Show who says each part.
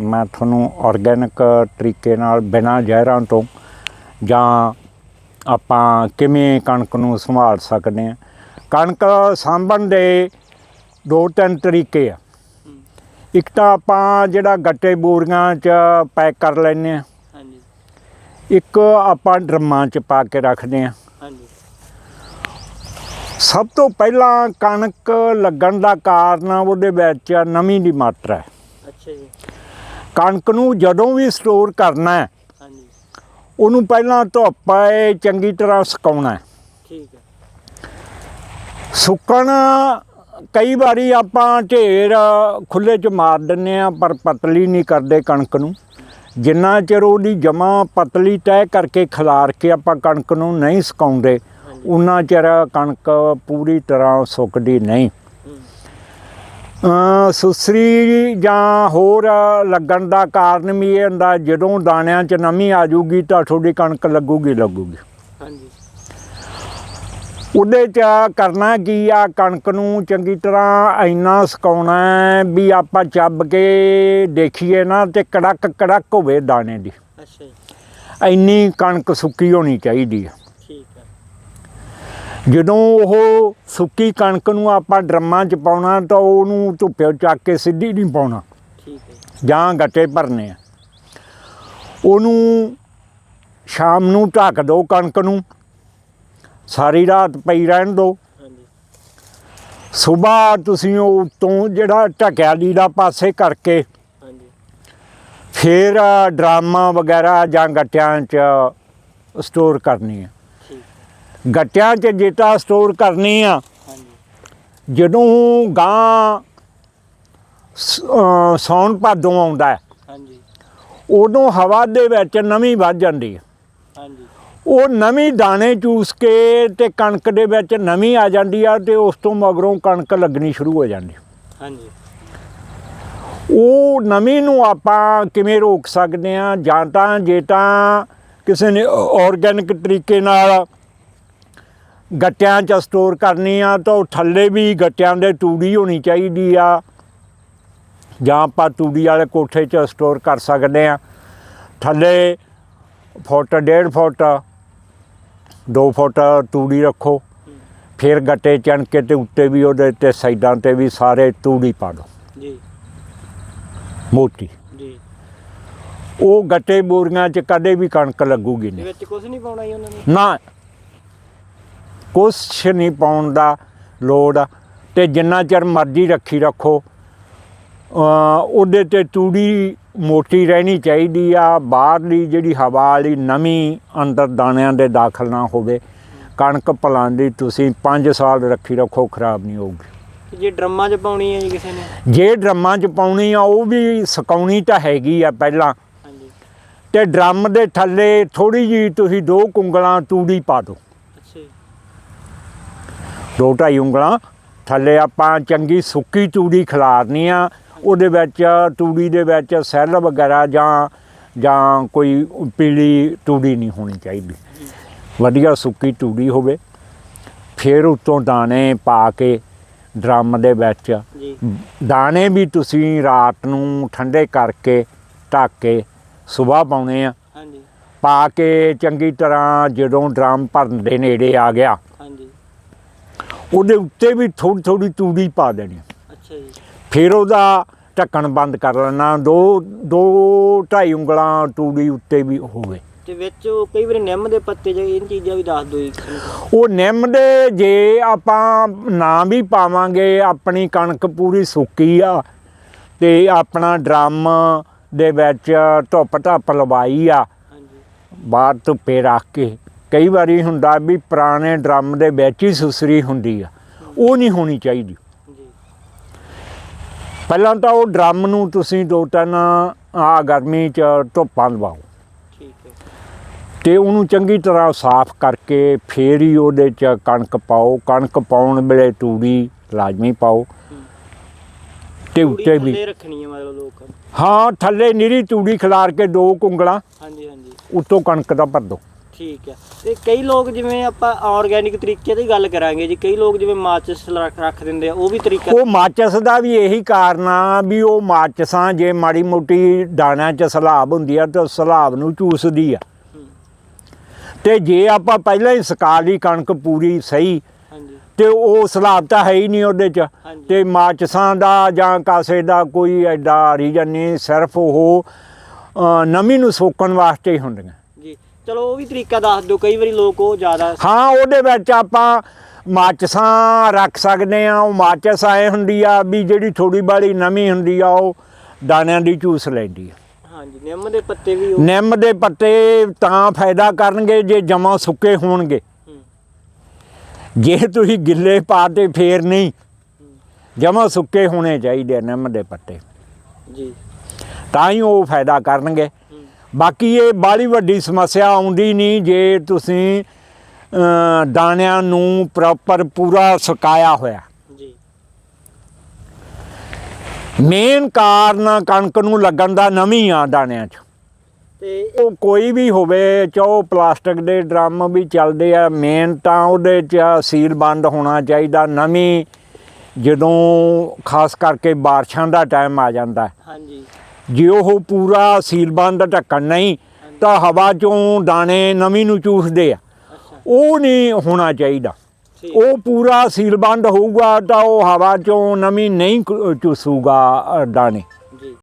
Speaker 1: ਮੈਂ ਤੁਹਾਨੂੰ ਆਰਗੈਨਿਕ ਤਰੀਕੇ ਨਾਲ ਬਿਨਾਂ ਜ਼ਹਿਰਾਂ ਤੋਂ ਜਾਂ ਆਪਾਂ ਕਿਵੇਂ ਕਣਕ ਨੂੰ ਸੰਭਾਲ ਸਕਦੇ ਹਾਂ। ਕਣਕ ਸਾਂਭਣ ਦੇ ਦੋ ਤਿੰਨ ਤਰੀਕੇ ਆ। ਇੱਕ ਤਾਂ ਆਪਾਂ ਜਿਹੜਾ ਗੱਟੇ ਬੋਰੀਆਂ 'ਚ ਪੈਕ ਕਰ ਲੈਂਦੇ ਆ
Speaker 2: ਹਾਂਜੀ।
Speaker 1: ਇੱਕ ਆਪਾਂ ਡਰਮਾਂ 'ਚ ਪਾ ਕੇ ਰੱਖਦੇ ਆ
Speaker 2: ਹਾਂਜੀ।
Speaker 1: ਸਭ ਤੋਂ ਪਹਿਲਾਂ ਕਣਕ ਲੱਗਣ ਦਾ ਕਾਰਨ ਉਹਦੇ ਵਿੱਚ ਨਮੀ ਦੀ ਮਾਤਰਾ ਹੈ।
Speaker 2: ਅੱਛਾ ਜੀ।
Speaker 1: ਕਣਕ ਨੂੰ ਜਦੋਂ ਵੀ ਸਟੋਰ ਕਰਨਾ ਹੈ
Speaker 2: ਹਾਂਜੀ।
Speaker 1: ਉਹਨੂੰ ਪਹਿਲਾਂ ਧੁੱਪ ਏ ਚੰਗੀ ਤਰ੍ਹਾਂ ਸੁਕਾਉਣਾ ਹੈ।
Speaker 2: ਠੀਕ ਹੈ।
Speaker 1: ਸੁੱਕਣ ਕਈ ਵਾਰੀ ਆਪਾਂ ਢੇਰ ਖੁੱਲੇ 'ਚ ਮਾਰ ਦਿੰਨੇ ਆ ਪਰ ਪਤਲੀ ਨਹੀਂ ਕਰਦੇ ਕਣਕ ਨੂੰ। ਜਿੰਨਾ ਚਿਰ ਉਹਦੀ ਜਮਾ ਪਤਲੀ ਤੈਅ ਕਰਕੇ ਖਿਲਾਰ ਕੇ ਆਪਾਂ ਕਣਕ ਨੂੰ ਨਹੀਂ ਸੁਕਾਉਂਦੇ ਉਨਾ ਚਿਰ ਕਣਕ ਪੂਰੀ ਤਰ੍ਹਾਂ ਸੁੱਕਦੀ ਨਹੀਂ। ਸੁਸਰੀ ਜਾਂ ਹੋਰ ਲੱਗਣ ਦਾ ਕਾਰਨ ਵੀ ਇਹ ਹੁੰਦਾ ਜਦੋਂ ਦਾਣਿਆਂ 'ਚ ਨਮੀ ਆ ਜਾਊਗੀ ਤਾਂ ਤੁਹਾਡੀ ਕਣਕ ਲੱਗੂਗੀ ਲੱਗੂਗੀ।
Speaker 2: ਹਾਂਜੀ।
Speaker 1: ਉਹਦੇ 'ਚ ਕਰਨਾ ਕੀ ਆ? ਕਣਕ ਨੂੰ ਚੰਗੀ ਤਰ੍ਹਾਂ ਇੰਨਾ ਸੁਕਾਉਣਾ ਹੈ ਵੀ ਆਪਾਂ ਚੱਬ ਕੇ ਦੇਖੀਏ ਨਾ ਤੇ ਕੜਕ ਕੜਕ ਹੋਵੇ ਦਾਣੇ ਦੀ।
Speaker 2: ਅੱਛਾ
Speaker 1: ਇੰਨੀ ਕਣਕ ਸੁੱਕੀ ਹੋਣੀ ਚਾਹੀਦੀ ਹੈ ਜਦੋਂ ਉਹ ਸੁੱਕੀ ਕਣਕ ਨੂੰ ਆਪਾਂ ਡਰਮਾਂ 'ਚ ਪਾਉਣਾ ਤਾਂ ਉਹਨੂੰ ਧੁੱਪੇ ਚੱਕ ਕੇ ਸਿੱਧੀ ਨਹੀਂ ਪਾਉਣਾ। ਜਾਂ ਗੱਟੇ ਭਰਨੇ ਆ। ਉਹਨੂੰ ਸ਼ਾਮ ਨੂੰ ਢੱਕ ਦਿਓ ਕਣਕ ਨੂੰ। ਸਾਰੀ ਰਾਤ ਪਈ ਰਹਿਣ ਦਿਓ ਸਵੇਰ ਤੁਸੀਂ ਉਹ ਤੋਂ ਜਿਹੜਾ ਢਕਿਆ ਲੀੜਾ ਪਾਸੇ ਕਰਕੇ ਫੇਰ ਡਰਾਮਾ ਵਗੈਰਾ ਜਾਂ ਗੱਟਿਆਂ 'ਚ ਸਟੋਰ ਕਰਨੀ ਹੈ ਗੱਟਿਆਂ 'ਚ ਜਿੱਤਾ ਸਟੋਰ ਕਰਨੀ ਆ। ਜਦੋਂ ਗਾਂ ਸ- ਅਹ ਸਾਉਣ ਭਾਦੋਂ ਆਉਂਦਾ ਹੈ,
Speaker 2: ਹਾਂਜੀ।
Speaker 1: ਉਦੋਂ ਹਵਾ ਦੇ ਵਿੱਚ ਨਮੀ ਵੱਧ ਜਾਂਦੀ ਹੈ।
Speaker 2: ਹਾਂਜੀ।
Speaker 1: ਉਹ ਨਵੀਂ ਦਾਣੇ ਚੂਸ ਕੇ ਤੇ ਕਣਕ ਦੇ ਵਿੱਚ ਨਵੀਂ ਆ ਜਾਂਦੀ ਆ ਤੇ ਉਸ ਤੋਂ ਮਗਰੋਂ ਕਣਕ ਲੱਗਣੀ ਸ਼ੁਰੂ ਹੋ ਜਾਂਦੀ
Speaker 2: ਹਾਂਜੀ।
Speaker 1: ਉਹ ਨਵੀਂ ਨੂੰ ਆਪਾਂ ਕਿਵੇਂ ਰੋਕ ਸਕਦੇ ਆ ਜਾਂ ਤਾਂ ਜੇ ਤਾਂ ਕਿਸੇ ਨੇ ਆਰਗੈਨਿਕ ਤਰੀਕੇ ਨਾਲ ਗੱਟਿਆਂ 'ਚ ਸਟੋਰ ਕਰਨੀ ਆ ਤਾਂ ਉਹ ਥੱਲੇ ਵੀ ਗੱਟਿਆਂ ਦੇ ਤੂੜੀ ਹੋਣੀ ਚਾਹੀਦੀ ਆ। ਜਾਂ ਆਪਾਂ ਤੂੜੀ ਵਾਲੇ ਕੋਠੇ 'ਚ ਸਟੋਰ ਕਰ ਸਕਦੇ ਆ। ਥੱਲੇ ਫੁੱਟ ਡੇਢ ਫੁੱਟ 2 ਫੁੱਟ ਤੂੜੀ ਰੱਖੋ। ਫਿਰ ਗੱਟੇ ਚਣ ਕੇ ਤੇ ਉੱਤੇ ਵੀ ਉਹਦੇ ਤੇ ਸਾਈਡਾਂ ਤੇ ਵੀ ਸਾਰੇ ਤੂੜੀ ਪਾ ਦਿਓ
Speaker 2: ਜੀ।
Speaker 1: ਮੋਟੀ।
Speaker 2: ਜੀ।
Speaker 1: ਉਹ ਗੱਟੇ ਬੋਰੀਆਂ 'ਚ ਕਦੇ ਵੀ ਕਣਕ ਲੱਗੂਗੀ ਨਹੀਂ।
Speaker 2: ਵਿੱਚ ਕੁਝ ਨਹੀਂ ਪਾਉਣਾ ਜੀ ਉਹਨਾਂ ਨੇ?
Speaker 1: ਨਾ ਕੁਛ ਨਹੀਂ ਪਾਉਣ ਦਾ ਲੋੜ ਤੇ ਜਿੰਨਾ ਚਿਰ ਮਰਜ਼ੀ ਰੱਖੀ ਰੱਖੋ। ਉਹਦੇ ਤੇ ਤੂੜੀ ਮੋਟੀ ਰਹਿਣੀ ਚਾਹੀਦੀ ਆ। ਬਾਹਰਲੀ ਜਿਹੜੀ ਹਵਾ ਵਾਲੀ ਨਮੀ ਅੰਦਰ ਦਾਣਿਆਂ ਦੇ ਦਾਖਲ ਨਾ ਹੋਵੇ। ਕਣਕ ਭਲਾਂ ਦੀ ਤੁਸੀਂ 5 ਸਾਲ ਰੱਖੀ ਰੱਖੋ ਖਰਾਬ ਨਹੀਂ ਹੋਊਗੀ।
Speaker 2: ਜੇ ਡਰਮਾਂ 'ਚ ਪਾਉਣੀ ਹੈ ਜੀ ਕਿਸੇ ਨੇ?
Speaker 1: ਜੇ ਡਰਮਾਂ 'ਚ ਪਾਉਣੀ ਆ ਉਹ ਵੀ ਸੁਕਾਉਣੀ ਤਾਂ ਹੈਗੀ ਆ ਪਹਿਲਾਂ।
Speaker 2: ਹਾਂਜੀ।
Speaker 1: ਤੇ ਡਰਮ ਦੇ ਥੱਲੇ ਥੋੜੀ ਜੀ ਤੁਸੀਂ ਦੋ ਕੁੰਗਲਾਂ ਤੂੜੀ ਪਾ ਦਿਓ। ਦੋ ਢਾਈ ਉਂਗਲਾਂ। ਥੱਲੇ ਆਪਾਂ ਚੰਗੀ ਸੁੱਕੀ ਤੂੜੀ ਖਿਲਾਰਨੀ ਆ। ਉਹਦੇ ਵਿੱਚ ਤੂੜੀ ਦੇ ਵਿੱਚ ਸੈੱਲ ਵਗੈਰਾ ਜਾਂ ਜਾਂ ਕੋਈ ਪੀਲੀ ਤੂੜੀ ਨਹੀਂ ਹੋਣੀ ਚਾਹੀਦੀ। ਵਧੀਆ ਸੁੱਕੀ ਤੂੜੀ ਹੋਵੇ। ਫਿਰ ਉਤੋਂ ਦਾਣੇ ਪਾ ਕੇ ਡਰਮ ਦੇ ਵਿੱਚ। ਦਾਣੇ ਵੀ ਤੁਸੀਂ ਰਾਤ ਨੂੰ ਠੰਡੇ ਕਰਕੇ ਢੱਕ ਕੇ ਸਵੇਰ ਪਾਉਣੇ ਆ।
Speaker 2: ਹਾਂਜੀ।
Speaker 1: ਪਾ ਕੇ ਚੰਗੀ ਤਰ੍ਹਾਂ ਜਦੋਂ ਡਰਮ ਭਰਨ ਦੇ ਨੇੜੇ ਆ ਗਿਆ ਉਹਦੇ ਉੱਤੇ ਵੀ ਥੋੜੀ ਥੋੜੀ ਤੂੜੀ ਪਾ ਦੇਣੀ।
Speaker 2: ਅੱਛਾ ਜੀ।
Speaker 1: ਫਿਰ ਉਹਦਾ ਢੱਕਣ ਬੰਦ ਕਰ ਲੈਣਾ ਦੋ ਦੋ ਢਾਈ ਉਂਗਲਾਂ ਤੂੜੀ ਉੱਤੇ ਵੀ ਹੋਵੇ।
Speaker 2: ਤੇ ਵਿੱਚ ਉਹ ਕਈ ਵਾਰੀ ਨਿੰਮ ਦੇ ਪੱਤੇ ਜੇ ਇਹ ਚੀਜ਼ਾਂ ਵੀ ਦੱਸ ਦਿਓ
Speaker 1: ਉਹ ਨਿੰਮ ਦੇ ਜੇ ਆਪਾਂ ਨਾ ਵੀ ਪਾਵਾਂਗੇ ਆਪਣੀ ਕਣਕ ਪੂਰੀ ਸੁੱਕੀ ਆ ਤੇ ਆਪਣਾ ਡਰਮ ਦੇ ਵਿੱਚ ਧੁੱਪ ਧੱਪ ਲਵਾਈ ਆ
Speaker 2: ਹਾਂਜੀ।
Speaker 1: ਬਾਹਰ ਧੁੱਪੇ ਰੱਖ ਕੇ ਕਈ ਵਾਰੀ ਹੁੰਦਾ ਵੀ ਪੁਰਾਣੇ ਡਰਮ ਦੇ ਵਿੱਚ ਹੀ ਸੁਸਰੀ ਹੁੰਦੀ ਆ। ਉਹ ਨਹੀਂ ਹੋਣੀ ਚਾਹੀਦੀ।
Speaker 2: ਜੀ।
Speaker 1: ਪਹਿਲਾਂ ਤਾਂ ਉਹ ਡਰਮ ਨੂੰ ਤੁਸੀਂ ਦੋ ਤਿੰਨ ਆ ਗਰਮੀ ਚ ਧੁੱਪਾਂ
Speaker 2: ਹੈ।
Speaker 1: ਤੇ ਉਹਨੂੰ ਚੰਗੀ ਤਰ੍ਹਾਂ ਸਾਫ਼ ਕਰਕੇ ਫੇਰ ਹੀ ਉਹਦੇ ਚ ਕਣਕ ਪਾਓ। ਕਣਕ ਪਾਉਣ ਵੇਲੇ ਤੂੜੀ ਲਾਜ਼ਮੀ ਪਾਓ। ਤੇ ਉੱਤੇ ਵੀ
Speaker 2: ਥੱਲੇ ਰੱਖਣੀ ਹੈ ਮਤਲਬ ਲੋਕ।
Speaker 1: ਹਾਂ ਥੱਲੇ ਨਿਰੀ ਤੂੜੀ ਖਿਲਾਰ ਕੇ ਦੋ ਕੁੰਗਲਾਂ।
Speaker 2: ਹਾਂਜੀ ਹਾਂਜੀ।
Speaker 1: ਉੱਤੋਂ ਕਣਕ ਦਾ ਭਰ ਦੋ।
Speaker 2: ਠੀਕ ਹੈ। ਤੇ ਕਈ ਲੋਕ ਜਿਵੇਂ ਆਪਾਂ ਆਰਗੈਨਿਕ ਤਰੀਕੇ ਦੀ ਗੱਲ ਕਰਾਂਗੇ ਜੀ ਕਈ ਲੋਕ ਜਿਵੇਂ ਮਾਚਿਸ ਰੱਖ ਦਿੰਦੇ ਆ ਉਹ ਵੀ ਤਰੀਕਾ
Speaker 1: ਉਹ ਮਾਚਸ ਦਾ ਵੀ ਇਹੀ ਕਾਰਨ ਆ ਵੀ ਉਹ ਮਾਚਸਾਂ ਜੇ ਮਾੜੀ ਮੋਟੀ ਦਾਣਿਆਂ 'ਚ ਸਲਾਬ ਹੁੰਦੀ ਆ ਤਾਂ ਸਲਾਬ ਨੂੰ ਚੂਸਦੀ ਆ। ਤੇ ਜੇ ਆਪਾਂ ਪਹਿਲਾਂ ਹੀ ਸੁਕਾ ਲਈ ਕਣਕ ਪੂਰੀ ਸਹੀ ਤੇ ਉਹ ਸਲਾਬ ਤਾਂ ਹੈ ਹੀ ਨਹੀਂ ਉਹਦੇ 'ਚ। ਤੇ ਮਾਚਸਾਂ ਦਾ ਜਾਂ ਕਾਸੇ ਦਾ ਕੋਈ ਐਡਾ ਰੀਜਨ ਨਹੀਂ ਸਿਰਫ ਉਹ ਨਮੀ ਨੂੰ ਸੋਕਣ ਵਾਸਤੇ ਹੀ ਹੁੰਦੀਆਂ।
Speaker 2: ਜੀ ਚਲੋ ਉਹ ਵੀ ਤਰੀਕਾ ਦੱਸ ਦਿਓ ਕਈ ਵਾਰੀ ਲੋਕ ਉਹ ਜ਼ਿਆਦਾ
Speaker 1: ਹਾਂ ਉਹਦੇ ਵਿੱਚ ਆਪਾਂ ਮਾਚਸਾਂ ਰੱਖ ਸਕਦੇ ਆ ਉਹ ਮਾਚਸ ਆਏ ਹੁੰਦੀ ਆ ਵੀ ਜਿਹੜੀ ਥੋੜੀ ਬਾਲੀ ਨਮੀ ਹੁੰਦੀ ਆ ਉਹ ਦਾਣਿਆਂ ਦੀ ਚੂਸ ਲੈਂਦੀ ਆ।
Speaker 2: ਹਾਂਜੀ ਨਿੰਮ ਦੇ ਪੱਤੇ ਵੀ ਉਹ
Speaker 1: ਨਿੰਮ ਦੇ ਪੱਤੇ ਤਾਂ ਫਾਇਦਾ ਕਰਨਗੇ ਜੇ ਜਮਾਂ ਸੁੱਕੇ ਹੋਣਗੇ। ਜੇ ਤੁਸੀਂ ਗਿੱਲੇ ਪਾਤੇ ਫੇਰ ਨਹੀਂ ਜਮਾਂ ਸੁੱਕੇ ਹੋਣੇ ਚਾਹੀਦੇ ਨਿੰਮ ਦੇ ਪੱਤੇ।
Speaker 2: ਜੀ।
Speaker 1: ਤਾਂ ਹੀ ਉਹ ਫਾਇਦਾ ਕਰਨਗੇ। ਬਾਕੀ ਇਹ ਬਾਲੀ ਵੱਡੀ ਸਮੱਸਿਆ ਆਉਂਦੀ ਨਹੀਂ ਜੇ ਤੁਸੀਂ ਦਾਣਿਆਂ ਨੂੰ ਪ੍ਰੋਪਰ ਪੂਰਾ ਸੁਕਾਇਆ ਹੋਇਆ।
Speaker 2: ਜੀ।
Speaker 1: ਮੇਨ ਕਾਰਨ ਕਣਕ ਨੂੰ ਲੱਗਣ ਦਾ ਨਵੀਂ ਆ ਦਾਣਿਆਂ 'ਚ।
Speaker 2: ਤੇ
Speaker 1: ਉਹ ਕੋਈ ਵੀ ਹੋਵੇ ਚਾਹੋ ਪਲਾਸਟਿਕ ਦੇ ਡਰਮ ਵੀ ਚੱਲਦੇ ਆ ਮੇਨ ਤਾਂ ਉਹਦੇ 'ਚ ਸੀਲ ਬੰਦ ਹੋਣਾ ਚਾਹੀਦਾ ਨਵੀਂ ਜਦੋਂ ਖਾਸ ਕਰਕੇ ਬਾਰਿਸ਼ਾਂ ਦਾ ਟਾਈਮ ਆ ਜਾਂਦਾ।
Speaker 2: ਹਾਂਜੀ।
Speaker 1: ਜੇ ਉਹ ਪੂਰਾ ਸੀਲਬੰਦ ਢੱਕਣ ਨਹੀਂ ਤਾਂ ਹਵਾ ਚੋਂ ਦਾਣੇ ਨਮੀ ਨੂੰ ਚੂਸਦੇ ਆ। ਉਹ ਨਹੀਂ ਹੋਣਾ ਚਾਹੀਦਾ। ਉਹ ਪੂਰਾ ਸੀਲਬੰਦ ਹੋਊਗਾ ਤਾਂ ਉਹ ਹਵਾ ਚੋਂ ਨਮੀ ਨਹੀਂ ਚੂਸੂਗਾ ਦਾਣੇ।